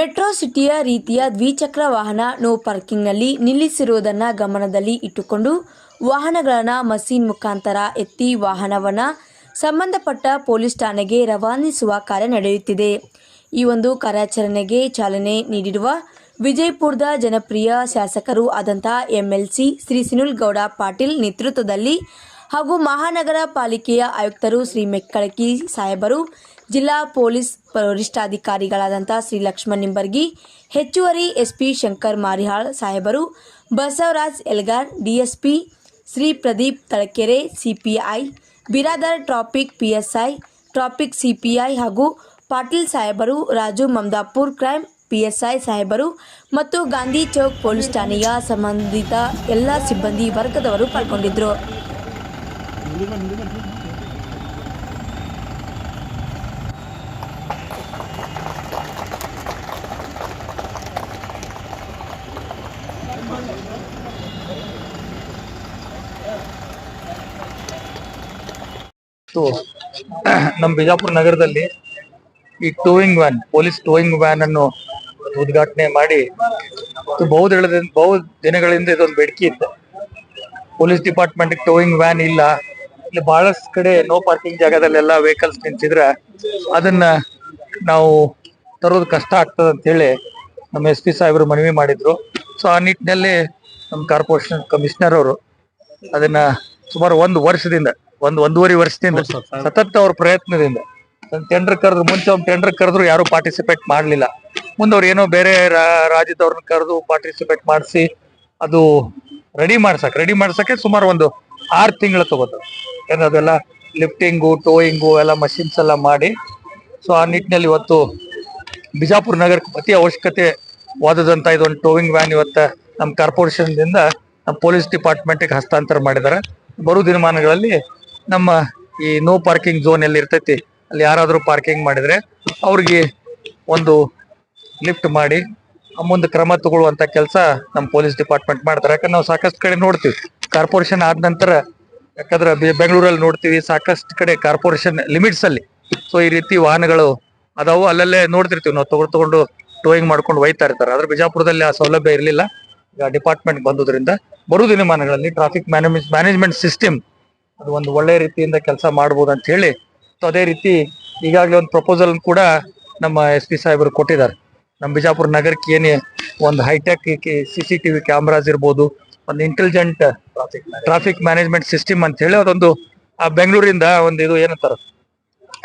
Metro ಸಿಟಿಯ ರೀತಿಯ ದ್ವಿಚಕ್ರ ವಾಹನ ನೋ ಪಾರ್ಕಿಂಗ್ನಲ್ಲಿ ನಿಲ್ಲಿಸಿರುವುದನ್ನು ಗಮನದಲ್ಲಿ ಇಟ್ಟುಕೊಂಡು ವಾಹನಗಳನ್ನು ಮಸೀನ್ ಮುಖಾಂತರ ಎತ್ತಿ ವಾಹನವನ್ನು ಸಂಬಂಧಪಟ್ಟ ಪೊಲೀಸ್ ಠಾಣೆಗೆ ರವಾನಿಸುವ ಕಾರ್ಯ ನಡೆಯುತ್ತಿದೆ. ಈ ಒಂದು ಕಾರ್ಯಾಚರಣೆಗೆ ಚಾಲನೆ ನೀಡಿರುವ ವಿಜಯಪುರದ ಜನಪ್ರಿಯ ಶಾಸಕರು ಆದಂಥ ಎಂಎಲ್ಸಿ ಶ್ರೀ ಸುನಿಲ್ ಗೌಡ ಪಾಟೀಲ್ ನೇತೃತ್ವದಲ್ಲಿ ಹಾಗೂ ಮಹಾನಗರ ಪಾಲಿಕೆಯ ಆಯುಕ್ತರು ಶ್ರೀ ಮೆಕ್ಕಳಕಿ ಸಾಹೇಬರು, ಜಿಲ್ಲಾ ಪೊಲೀಸ್ ವರಿಷ್ಠಾಧಿಕಾರಿಗಳಾದಂಥ ಶ್ರೀ ಲಕ್ಷ್ಮಣ್ ನಿಂಬರ್ಗಿ, ಹೆಚ್ಚುವರಿ ಎಸ್ಪಿ ಶಂಕರ್ ಮಾರಿಹಾಳ್ ಸಾಹೇಬರು, Basavaraj Elgar, DSP Shri Pradeep Talakere CPI, Biradar traffic PSI, traffic CPI ಹಾಗೂ ಪಾಟೀಲ್ ಸಾಹೇಬರು, ರಾಜು ಮಮದಾಪುರ್ ಕ್ರೈಮ್ ಪಿಎಸ್ಐ ಸಾಹೇಬರು ಮತ್ತು ಗಾಂಧಿ ಚೌಕ್ ಪೊಲೀಸ್ ಠಾಣೆಯ ಸಂಬಂಧಿತ ಎಲ್ಲ ಸಿಬ್ಬಂದಿ ವರ್ಗದವರು ಪಾಲ್ಗೊಂಡಿದ್ದರು. ನಮ್ಮ ಬಿಜಾಪುರ ನಗರದಲ್ಲಿ ಈ towing van police towing van ಅನ್ನು ಉದ್ಘಾಟನೆ ಮಾಡಿ ಬಹು ಬಹು ದಿನಗಳಿಂದ ಇದೊಂದು ಬೇಡಿಕೆ ಇತ್ತು. ಪೊಲೀಸ್ ಡಿಪಾರ್ಟ್ಮೆಂಟ್ ಟೋಯಿಂಗ್ ವ್ಯಾನ್ ಇಲ್ಲ. ಇಲ್ಲಿ ಬಹಳಷ್ಟು ಕಡೆ ನೋ ಪಾರ್ಕಿಂಗ್ ಜಾಗದಲ್ಲೆಲ್ಲ ವೆಹಿಕಲ್ಸ್ ನಿಂತಿದ್ರೆ ಅದನ್ನ ನಾವು ತರೋದು ಕಷ್ಟ ಆಗ್ತದೆ ಅಂತ ಹೇಳಿ ನಮ್ಮ ಎಸ್ ಪಿ ಸಾಹೇಬರು ಮನವಿ ಮಾಡಿದ್ರು. ಸೊ ಆ ನಿಟ್ಟಿನಲ್ಲಿ ನಮ್ಮ ಕಾರ್ಪೊರೇಷನ್ ಕಮಿಷನರ್ ಅವರು ಅದನ್ನ ಸುಮಾರು ಒಂದು ವರ್ಷದಿಂದ ಒಂದು ಒಂದೂವರೆ ವರ್ಷದಿಂದ ಸತತ ಅವ್ರ ಪ್ರಯತ್ನದಿಂದ ಟೆಂಡರ್ ಕರೆದ್ರು ಮುಂಚೆ ಒಂದು ಟೆಂಡರ್ ಕರೆದ್ರು ಯಾರು ಪಾರ್ಟಿಸಿಪೇಟ್ ಮಾಡ್ಲಿಲ್ಲ. ಮುಂದೆ ಅವ್ರು ಏನೋ ಬೇರೆ ರಾಜ್ಯದವ್ರನ್ನ ಕರೆದು ಪಾರ್ಟಿಸಿಪೇಟ್ ಮಾಡಿಸಿ ಅದು ರೆಡಿ ಮಾಡ್ಸಕ್ ರೆಡಿ ಮಾಡ್ಸಕ್ಕೆ ಸುಮಾರು ಒಂದು ಆರು ತಿಂಗಳು ತಗೋತವೆ ಏನದೆಲ್ಲ ಲಿಫ್ಟಿಂಗು ಟೋಯಿಂಗು ಎಲ್ಲ ಮಷಿನ್ಸ್ ಎಲ್ಲ ಮಾಡಿ ಸೊ ಆ ನಿಟ್ಟಿನಲ್ಲಿ ಇವತ್ತು ಬಿಜಾಪುರ ನಗರಕ್ಕೆ ಅತಿ ಅವಶ್ಯಕತೆ ವಾದದಂತ ಇದೊಂದು ಟೋವಿಂಗ್ ವ್ಯಾನ್ ಇವತ್ತ ನಮ್ಮ ಕಾರ್ಪೊರೇಷನ್ದಿಂದ ನಮ್ಮ ಪೊಲೀಸ್ ಡಿಪಾರ್ಟ್ಮೆಂಟ್ ಹಸ್ತಾಂತರ ಮಾಡಿದ್ದಾರೆ. ಬರೋ ದಿನಮಾನಗಳಲ್ಲಿ ನಮ್ಮ ಈ ನೋ ಪಾರ್ಕಿಂಗ್ ಝೋನ್ ಎಲ್ಲಿ ಇರ್ತೈತಿ, ಅಲ್ಲಿ ಯಾರಾದರೂ ಪಾರ್ಕಿಂಗ್ ಮಾಡಿದ್ರೆ ಅವ್ರಿಗೆ ಒಂದು ಲಿಫ್ಟ್ ಮಾಡಿ ಮುಂದೆ ಕ್ರಮ ತಗೊಳ್ಳುವಂಥ ಕೆಲಸ ನಮ್ಮ ಪೊಲೀಸ್ ಡಿಪಾರ್ಟ್ಮೆಂಟ್ ಮಾಡ್ತಾರೆ. ಯಾಕಂದ್ರೆ ನಾವು ಸಾಕಷ್ಟು ಕಡೆ ನೋಡ್ತೀವಿ. ಕಾರ್ಪೊರೇಷನ್ ಆದ ನಂತರ, ಯಾಕಂದ್ರೆ ಬೆಂಗಳೂರಲ್ಲಿ ನೋಡ್ತೀವಿ ಸಾಕಷ್ಟು ಕಡೆ ಕಾರ್ಪೊರೇಷನ್ ಲಿಮಿಟ್ಸ್ ಅಲ್ಲಿ. ಸೊ ಈ ರೀತಿ ವಾಹನಗಳು ಅದಾವು. ಅಲ್ಲಲ್ಲೇ ನೋಡ್ತಿರ್ತೀವಿ. ನಾವು ತಗೊಂಡು ತಗೊಂಡು ಟೋಯಿಂಗ್ ಮಾಡ್ಕೊಂಡು ಒಯ್ತಾ ಇರ್ತಾರೆ. ಆದ್ರೆ ಬಿಜಾಪುರದಲ್ಲಿ ಆ ಸೌಲಭ್ಯ ಇರಲಿಲ್ಲ. ಈಗ ಡಿಪಾರ್ಟ್ಮೆಂಟ್ ಬಂದುದರಿಂದ ಬರುವ ದಿನಮಾನಗಳಲ್ಲಿ ಟ್ರಾಫಿಕ್ ಮ್ಯಾನೇಜ್ ಮ್ಯಾನೇಜ್ಮೆಂಟ್ ಸಿಸ್ಟಮ್ ಅದು ಒಂದು ಒಳ್ಳೆ ರೀತಿಯಿಂದ ಕೆಲಸ ಮಾಡ್ಬೋದು ಅಂತ ಹೇಳಿ. ಸೊ ಅದೇ ರೀತಿ ಈಗಾಗಲೇ ಒಂದು ಪ್ರಪೋಸಲ್ ಕೂಡ ನಮ್ಮ ಎಸ್ ಪಿ ಸಾಹೇಬರು ಕೊಟ್ಟಿದ್ದಾರೆ. ನಮ್ಮ ಬಿಜಾಪುರ ನಗರಕ್ಕೆ ಏನೇ ಒಂದು hi tech C C T V cameras ಇರ್ಬೋದು ಒಂದು ಇಂಟೆಲಿಜೆಂಟ್ ಟ್ರಾಫಿಕ್ ಮ್ಯಾನೇಜ್ಮೆಂಟ್ ಸಿಸ್ಟಮ್ ಅಂತ ಹೇಳಿ ಅದೊಂದು, ಆ ಬೆಂಗಳೂರಿಂದ ಒಂದು ಇದು ಏನಂತಾರ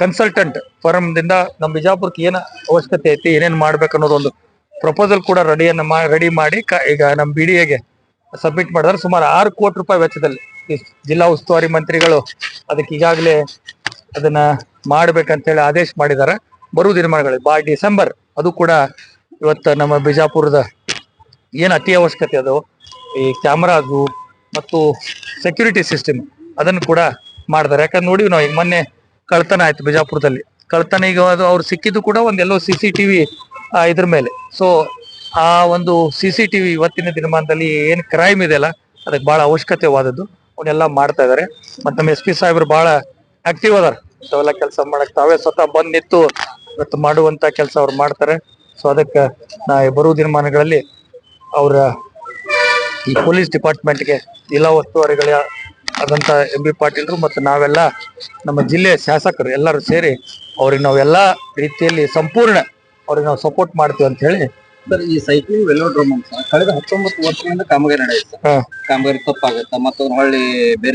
ಕನ್ಸಲ್ಟೆಂಟ್ ಫರ್ಮ್ ದಿಂದ ನಮ್ಮ ಬಿಜಾಪುರಕ್ಕೆ ಏನು ಅವಶ್ಯಕತೆ ಐತಿ, ಏನೇನು ಮಾಡ್ಬೇಕು ಅನ್ನೋದೊಂದು ಪ್ರಪೋಸಲ್ ಕೂಡ ರೆಡಿಯನ್ನ ರೆಡಿ ಮಾಡಿ ಈಗ ನಮ್ಮ ಬಿ ಡಿ ಎಗೆ ಸಬ್ಮಿಟ್ ಮಾಡಿದ್ರೆ. ಸುಮಾರು ಆರು ಕೋಟಿ ರೂಪಾಯಿ ವೆಚ್ಚದಲ್ಲಿ ಜಿಲ್ಲಾ ಉಸ್ತುವಾರಿ ಮಂತ್ರಿಗಳು ಅದಕ್ಕೆ ಈಗಾಗಲೇ ಅದನ್ನ ಮಾಡ್ಬೇಕಂತ ಹೇಳಿ ಆದೇಶ ಮಾಡಿದ್ದಾರೆ. ಬರುವ ದಿನಮಾನಗಳು ಬಾ ಡಿಸೆಂಬರ್, ಅದು ಕೂಡ ಇವತ್ತು ನಮ್ಮ ಬಿಜಾಪುರದ ಏನು ಅತಿ ಅವಶ್ಯಕತೆ ಅದು ಈ ಕ್ಯಾಮ್ರಾದು ಮತ್ತು ಸೆಕ್ಯೂರಿಟಿ ಸಿಸ್ಟಮ್ ಅದನ್ನು ಕೂಡ ಮಾಡ್ತಾರೆ. ಯಾಕಂದ್ರೆ ನೋಡಿವಿ ನಾವು, ಈಗ ಮೊನ್ನೆ ಕಳ್ತನ ಆಯ್ತು ಬಿಜಾಪುರದಲ್ಲಿ. ಕಳ್ತನ ಈಗ ಅದು ಅವ್ರು ಸಿಕ್ಕಿದ್ದು ಕೂಡ ಒಂದೆಲ್ಲೋ ಸಿ ಸಿ ಟಿವಿ ಇದ್ರ ಮೇಲೆ. ಸೊ ಆ ಒಂದು ಸಿ ಸಿ ಟಿವಿ ಇವತ್ತಿನ ದಿನಮಾನದಲ್ಲಿ ಏನು ಕ್ರೈಮ್ ಇದೆಯಲ್ಲ ಅದಕ್ಕೆ ಬಹಳ ಅವಶ್ಯಕತೆವಾದದ್ದು. ಅವನ್ನೆಲ್ಲ ಮಾಡ್ತಾ ಇದ್ದಾರೆ ಮತ್ತೆ ನಮ್ಮ ಎಸ್ ಪಿ ಸಾಹೇಬರು ಬಹಳ ಆಕ್ಟಿವ್ ಅದಾರ. ಎಲ್ಲ ಕೆಲಸ ಮಾಡಕ್ ತಾವೇ ಸ್ವತಃ ಬಂದ್ ನಿಂತು ಇವತ್ತು ಮಾಡುವಂತ ಕೆಲಸ ಅವ್ರು ಮಾಡ್ತಾರೆ. ಸೊ ಅದಕ್ಕೆ ನಾ ಬರುವ ದಿನಮಾನಗಳಲ್ಲಿ ಅವರ ಈ ಪೊಲೀಸ್ ಡಿಪಾರ್ಟ್ಮೆಂಟ್ಗೆ ಜಿಲ್ಲಾ ಉಸ್ತುವಾರಿಗಳ ಆದಂತ ಎಂ ಬಿ ಪಾಟೀಲ್ರು ಮತ್ತು ನಾವೆಲ್ಲ ನಮ್ಮ ಜಿಲ್ಲೆಯ ಶಾಸಕರು ಎಲ್ಲರೂ ಸೇರಿ ಅವ್ರಿಗೆ ಎಲ್ಲಾ ರೀತಿಯಲ್ಲಿ ಸಂಪೂರ್ಣ ಅವ್ರಿಗೆ ನಾವು ಸಪೋರ್ಟ್ ಮಾಡ್ತೀವಿ ಅಂತ ಹೇಳಿ. ಸರ್ ಈ ಸೈಕ್ಲಿಂಗ್ ವೆಲೋಡ್ರೋಮ್ ಅಂತ ಕಳೆದ ಹತ್ತೊಂಬತ್ತು ವರ್ಷದಿಂದ ಕಾಮಗಾರಿ ನಡೆಯುತ್ತೆ. ಕಾಮಗಾರಿ ತಪ್ಪಾಗುತ್ತೆ? ಮತ್ತೊಂದು ಹೊಳ್ಳಿ ಬೇರೆ